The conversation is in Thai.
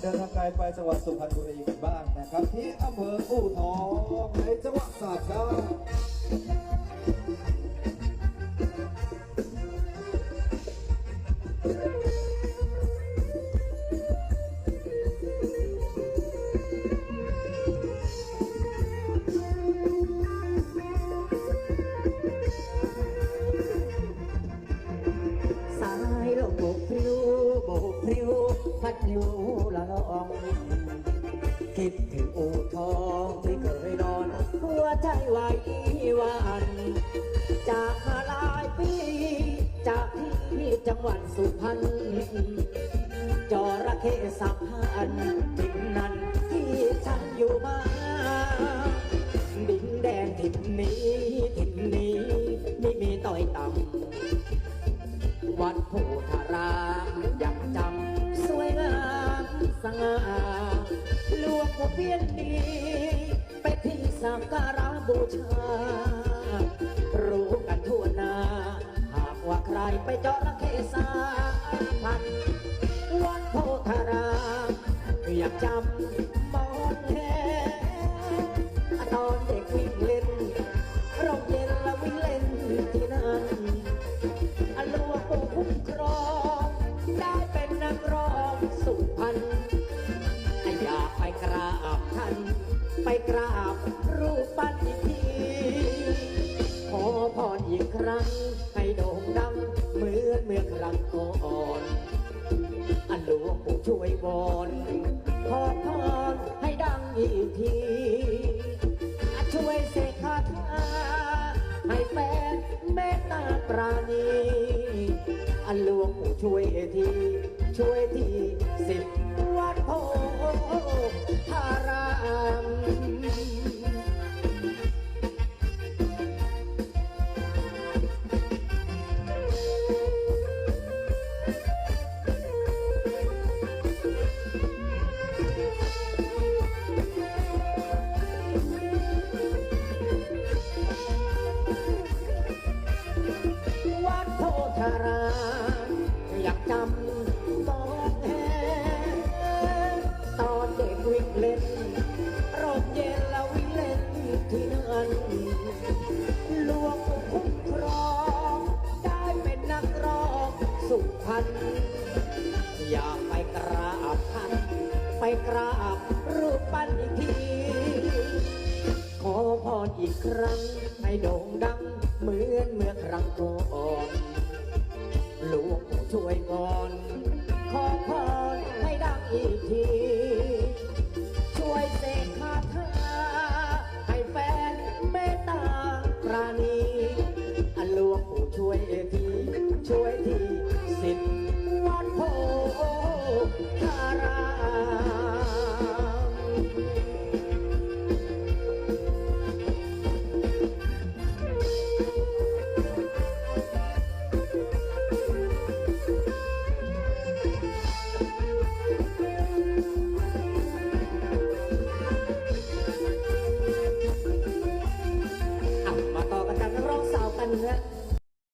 เดินทางไกลไปจังหวัดสุพรรณบุรีกันบ้างนะครับ ที่อำเภออู่ทองในจังหวัดสระแก้วสายลมบกพริ้วบกพริ้วพัดอยู่ คิดถึงอู่ทองที่เคยนอน หัวใจไหวหวานจากมาหลายปี จากที่จังหวัดสุพรรณจระเข้สับพันทิ่นั้นที่ฉันอยู่มาดินแดนถิ่นนี้ถิ่นนี้ไม่มีต่อยต่ำวัดโพธาราม หลวงพ่อเพียนดีไปที่สักการะบูชา รู้กันทั่วหน้า หากว่าใครไปเจาะระเข้สาพันวัดโพธารามอยากจำานไปกราบรูปปั้นอีกที ขอพรอีกครั้ง ให้โด่งดังเหมือนเมื่อครั้งก่อนอันหลวงปู่ช่วยวอนขอพรให้ดังอีกทีช่วยเสกคาถาให้แฟนเมตตาปราณีอันหลวงปู่ช่วยทีช่วยที เล่นร่มเย็นแล้ววิ่งเล่นที่นั่นลวงคุ้มครองได้เป็นนักร้องสุพรรณอยากไปกราบท่านไปกราบรูปปั้นอีกที ขอพรอีกครั้งให้โด่งดังเหมือนเมื่อครั้งก่อน